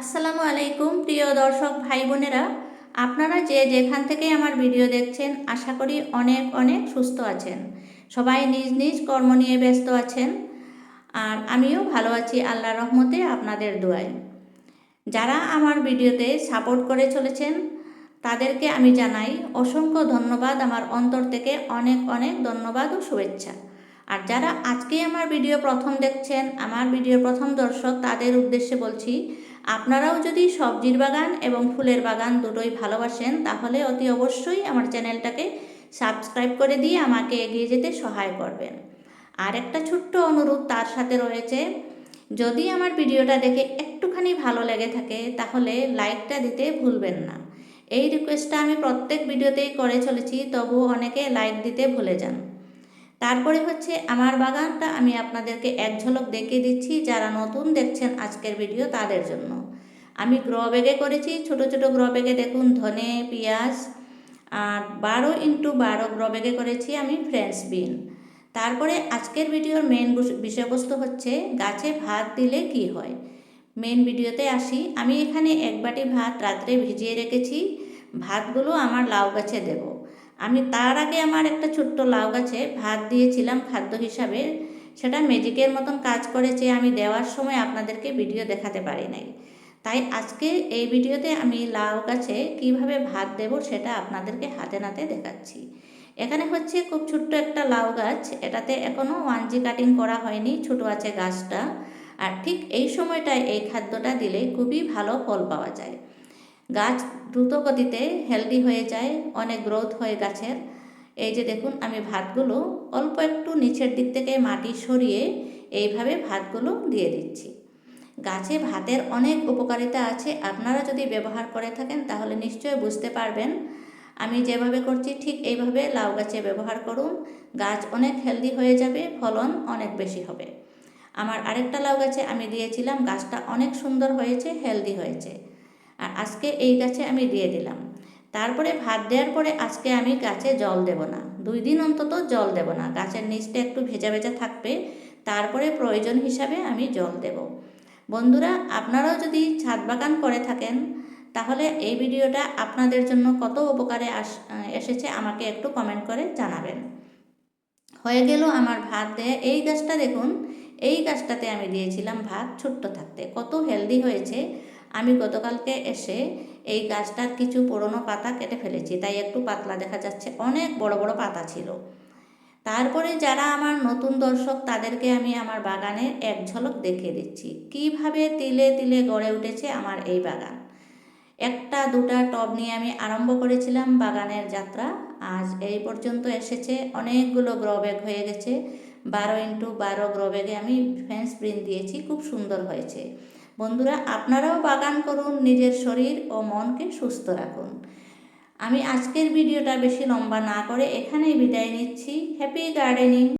আসসালামু আলাইকুম, প্রিয় দর্শক ভাই বোনেরা। আপনারা যে যেখান থেকে আমার ভিডিও দেখছেন, আশা করি অনেক অনেক সুস্থ আছেন। সবাই নিজ নিজ কর্ম নিয়ে ব্যস্ত আছেন। আর আমিও ভালো আছি আল্লাহ রহমতে, আপনাদের দোয়ায়। যারা আমার ভিডিওতে সাপোর্ট করে চলেছেন, তাদেরকে আমি জানাই অসংখ্য ধন্যবাদ, আমার অন্তর থেকে অনেক অনেক ধন্যবাদ ও শুভেচ্ছা। আর যারা আজকে আমার ভিডিও প্রথম দেখছেন, আমার ভিডিও প্রথম দর্শক, তাদের উদ্দেশ্যে বলছি আপনারাও যদি সবজির বাগান এবং ফুলের বাগান দুটোই ভালোবাসেন, তাহলে অতি অবশ্যই আমার চ্যানেলটাকে সাবস্ক্রাইব করে দিয়ে আমাকে এগিয়ে যেতে সহায় করবেন। আর একটা ছোট্ট অনুরোধ তার সাথে রয়েছে, যদি আমার ভিডিওটা দেখে একটুখানি ভালো লেগে থাকে, তাহলে লাইকটা দিতে ভুলবেন না। এই রিকোয়েস্টটা আমি প্রত্যেক ভিডিওতেই করে চলেছি তবু অনেকে লাইক দিতে ভুলে যান। তারপরে হচ্ছে আমার বাগানটা আমি আপনাদেরকে এক ঝলক দেখিয়ে দিচ্ছি, যারা নতুন দেখছেন আজকের ভিডিও তাদের জন্য। আমি গ্রো ব্যাগে করেছি, ছোট ছোট গ্রো ব্যাগে দেখুন, ধনে, পেঁয়াজ, আর বারো ইন্টু বারো গ্রো ব্যাগে করেছি আমি ফ্রেঞ্চ বিন তারপরে আজকের ভিডিওর মেন বিষয়বস্তু হচ্ছে গাছে ভাত দিলে কি হয়। মেন ভিডিওতে আসি, আমি এখানে এক বাটি ভাত রাত্রে ভিজিয়ে রেখেছি, ভাতগুলো আমার লাউ গাছে দেব। আমি তার আগে আমার একটা ছোট্ট লাউ গাছে ভাত দিয়েছিলাম খাদ্য হিসাবে। সেটা ম্যাজিকের মতন কাজ করেছে, আমি দেওয়ার সময় আপনাদেরকে ভিডিও দেখাতে পারি নাই। তাই আজকে এই ভিডিওতে আমি লাউ গাছে কীভাবে ভাত দেব সেটা আপনাদেরকে হাতে নাতে দেখাচ্ছি। এখানে হচ্ছে খুব ছোট্ট একটা লাউ গাছ, এটাতে এখনও ওয়ান জি কাটিং করা হয়নি ছোটো আছে গাছটা। আর ঠিক এই সময়টায় এই খাদ্যটা দিলে খুবই ভালো ফল পাওয়া যায়। গাছ দ্রুত গতিতে হেলদি হয়ে যায়, অনেক গ্রোথ হয় গাছের। এই যে দেখুন, আমি ভাতগুলো অল্প একটু নিচের দিক থেকে মাটি সরিয়ে এইভাবে ভাতগুলো দিয়ে দিচ্ছি। গাছে ভাতের অনেক উপকারিতা আছে, আপনারা যদি ব্যবহার করে থাকেন তাহলে নিশ্চয়ই বুঝতে পারবেন। আমি যেভাবে করছি ঠিক এইভাবে লাউ গাছে ব্যবহার করুন, গাছ অনেক হেলদি হয়ে যাবে, ফলন অনেক বেশি হবে। আমার আরেকটা লাউ গাছে আমি দিয়েছিলাম, গাছটা অনেক সুন্দর হয়েছে হেলদি হয়েছে। আর আজকে এই গাছে আমি দিয়ে দিলাম। তারপরে ভাত দেওয়ার পরে আজকে আমি গাছে জল দেব না। দুই দিন অন্তত জল দেব না। গাছের নিচটা একটু ভেজা ভেজা থাকবে। তারপরে প্রয়োজন হিসাবে আমি জল দেব। বন্ধুরা, আপনারাও যদি ছাদ বাগান করে থাকেন, তাহলে এই ভিডিওটা আপনাদের জন্য কত উপকারে আস এসেছে আমাকে একটু কমেন্ট করে জানাবেন। হয়ে গেল আমার ভাত দেয়া। এই গাছটা দেখুন, এই গাছটাতে আমি দিয়েছিলাম ভাত ছোট্ট থাকতে। কত হেলদি হয়েছে। আমি গতকালকে এসে এই গাছটার কিছু পুরনো পাতা কেটে ফেলেছি, তাই একটু পাতলা দেখা যাচ্ছে। অনেক বড় বড় পাতা ছিল। তারপরে যারা আমার নতুন দর্শক, তাদেরকে আমি আমার বাগানের এক ঝলক দেখিয়ে দিচ্ছি। কীভাবে তিলে তিলে গড়ে উঠেছে আমার এই বাগান? একটা দুটা টব নিয়ে আমি আরম্ভ করেছিলাম বাগানের যাত্রা। আজ এই পর্যন্ত এসেছে, অনেকগুলো গ্রো ব্যাগ হয়ে গেছে। বারো ইন্টু বারো গ্রো ব্যাগে আমি ফেন্স প্রিন্ট দিয়েছি, খুব সুন্দর হয়েছে। বন্ধুরা, আপনারাও বাগান করুন, নিজের শরীর ও মনকে সুস্থ রাখুন। আমি আজকের ভিডিওটা বেশি লম্বা না করে এখানেই বিদায় নিচ্ছি। Happy gardening